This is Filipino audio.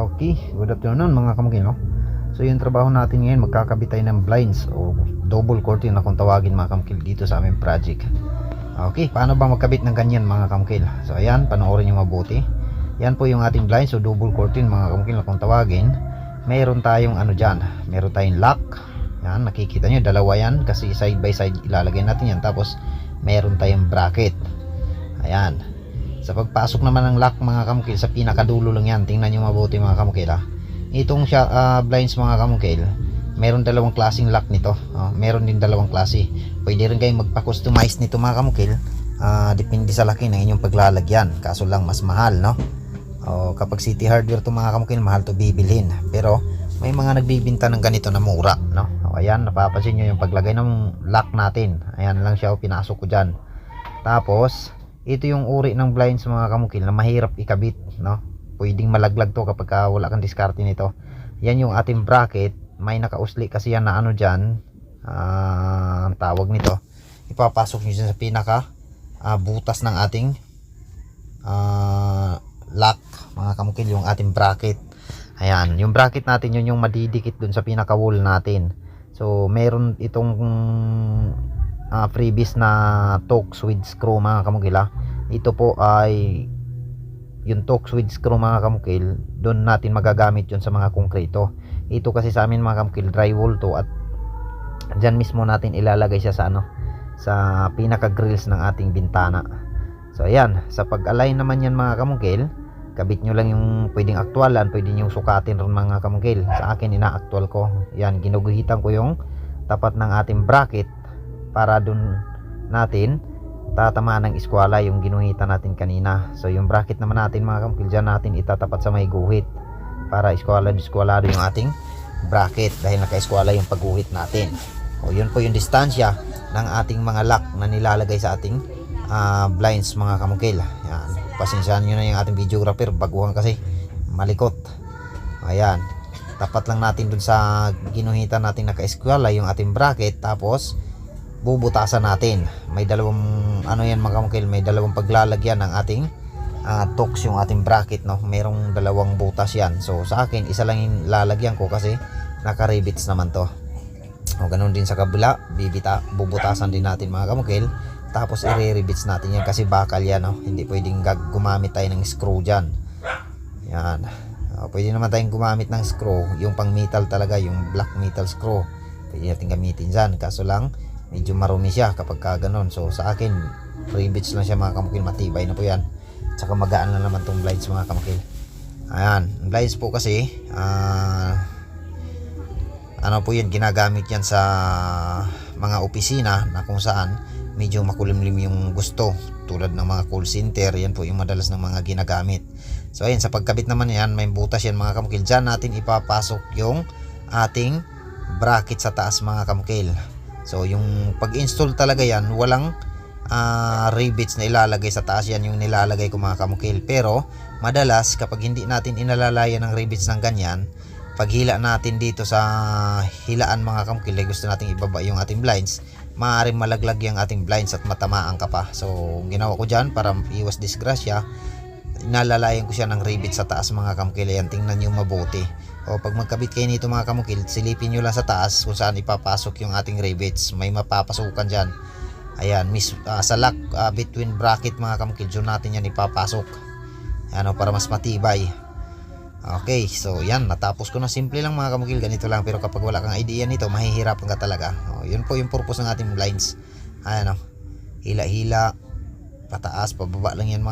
Okay, good afternoon mga kamukil no? So yung trabaho natin ngayon magkakabit tayo ng blinds o double curtain na kung tawagin mga kamukil dito sa aming project. Okay, paano ba magkabit ng ganyan mga kamukil? So ayan, panoorin nyo mabuti. Yan po yung ating blinds o double curtain mga kamukil na kung tawagin. Meron tayong ano dyan, meron tayong lock. Yan, nakikita nyo, dalawa yan kasi side by side ilalagay natin yan. Tapos meron tayong bracket. Ayan sa pagpasok naman ng lock mga kamukil sa pinakadulo lang yan. Tingnan nyo mabuti mga kamukil ha. Itong siya, ah, blinds mga kamukil meron dalawang klaseng lock nito. Oh, meron din dalawang klase. Pwede rin kayong magpa-customize nito mga kamukil. Ah, depende sa laki ng inyong paglalagyan. Kaso lang mas mahal no? Oh, kapag city hardware to mga kamukil mahal to bibilhin. Pero may mga nagbibinta ng ganito na mura no? Oh, ayan napapansin nyo yung paglagay ng lock natin. Ayan lang siya oh, pinasok ko dyan. Tapos ito yung uri ng blinds mga kamukil na mahirap ikabit no? Pwedeng malaglag to kapag ka wala kang diskarte nito. Yan yung ating bracket. May nakausli kasi yan na ano dyan. Ah, ang tawag nito. Ipapasok nyo dyan sa pinaka ah, butas ng ating ah, lock mga kamukil yung ating bracket. Ayan yung bracket natin yun yung madidikit dun sa pinaka wall natin. So meron itong ah, freebies na Tox with screw mga kamukila ito po ay yung Tox with screw mga kamukil doon natin magagamit yun sa mga konkreto. Ito kasi sa amin mga kamukil drywall to at dyan mismo natin ilalagay siya sa ano sa pinaka grills ng ating bintana. So ayan. Sa pag align naman yan mga kamukil kabit nyo lang yung pwedeng aktualan pwede nyo sukatin rin mga kamukil. Sa akin ina-actual ko. Yan ginuguhitan ko yung tapat ng ating bracket para dun natin tatamaan ng eskwala yung ginuhitan natin kanina. So yung bracket naman natin mga kamukil dyan natin itatapat sa may guhit para eskwala eskwalado yung ating bracket dahil naka-eskwala yung pagguhit natin. O yun po yung distansya ng ating mga lock na nilalagay sa ating ah, blinds mga kamukil yan. Pasensyahan nyo na yung ating videographer baguhan kasi. Malikot. Ayan. Tapat lang natin dun sa ginuhitan natin naka-eskwala yung ating bracket. Tapos bubutasan natin. May dalawang ano yan mga kamukil may dalawang paglalagyan ng ating ah, tox yung ating bracket no? Merong dalawang butas yan. So sa akin isa lang yung lalagyan ko kasi naka rivets naman to. O ganun din sa kabila. Bibita bubutasan din natin mga kamukil. Tapos i-rivets natin yan kasi bakal yan no? hindi pwedeng gag- gumamit tayo ng screw dyan. Yan. Ah, pwede naman tayong gumamit ng screw. Yung pang metal talaga yung black metal screw. Pwede natin gamitin dyan. Kaso lang medyo marumi siya kapag ka ganun. So sa akin rivets lang siya mga kamukil matibay na po yan. Tsaka magaan lang naman tong blinds mga kamukil ayan. Blinds po kasi ah ano po yan? Ginagamit yan sa mga opisina na kung saan medyo makulimlim yung gusto. Tulad ng mga call center yan po yung madalas ng mga ginagamit. So ayun sa pagkabit naman yan may butas yan mga kamukil dyan natin ipapasok yung ating bracket sa taas mga kamukil so yung pag install talaga yan walang ah, rivets na ilalagay sa taas. Yan yung nilalagay ko mga kamukil. Pero madalas kapag hindi natin inalalayan ng rivets ng ganyan paghila natin dito sa hilaan mga kamukil ay gusto nating ibaba yung ating blinds maaaring malaglag yung ating blinds at matamaan ka pa. So ginawa ko dyan para iwas disgrasya inalalayan ko siya ng rivet sa taas mga kamukil. Ayan tingnan nyo mabuti o pag magkabit kayo nito mga kamukil silipin nyo lang sa taas kung saan ipapasok yung ating rivets. May mapapasukan dyan. Ayan mis, ah, sa lock ah, between bracket mga kamukil dyan natin yan ipapasok. Ano para mas matibay. Okay, so yan, natapos ko na. Simple lang mga kamukil, ganito lang. Pero kapag wala kang idea nito, mahihirapan ka talaga. Oh, yun po yung purpose ng ating blinds. Ayan o, hila-hila, pataas, pababa lang yan mga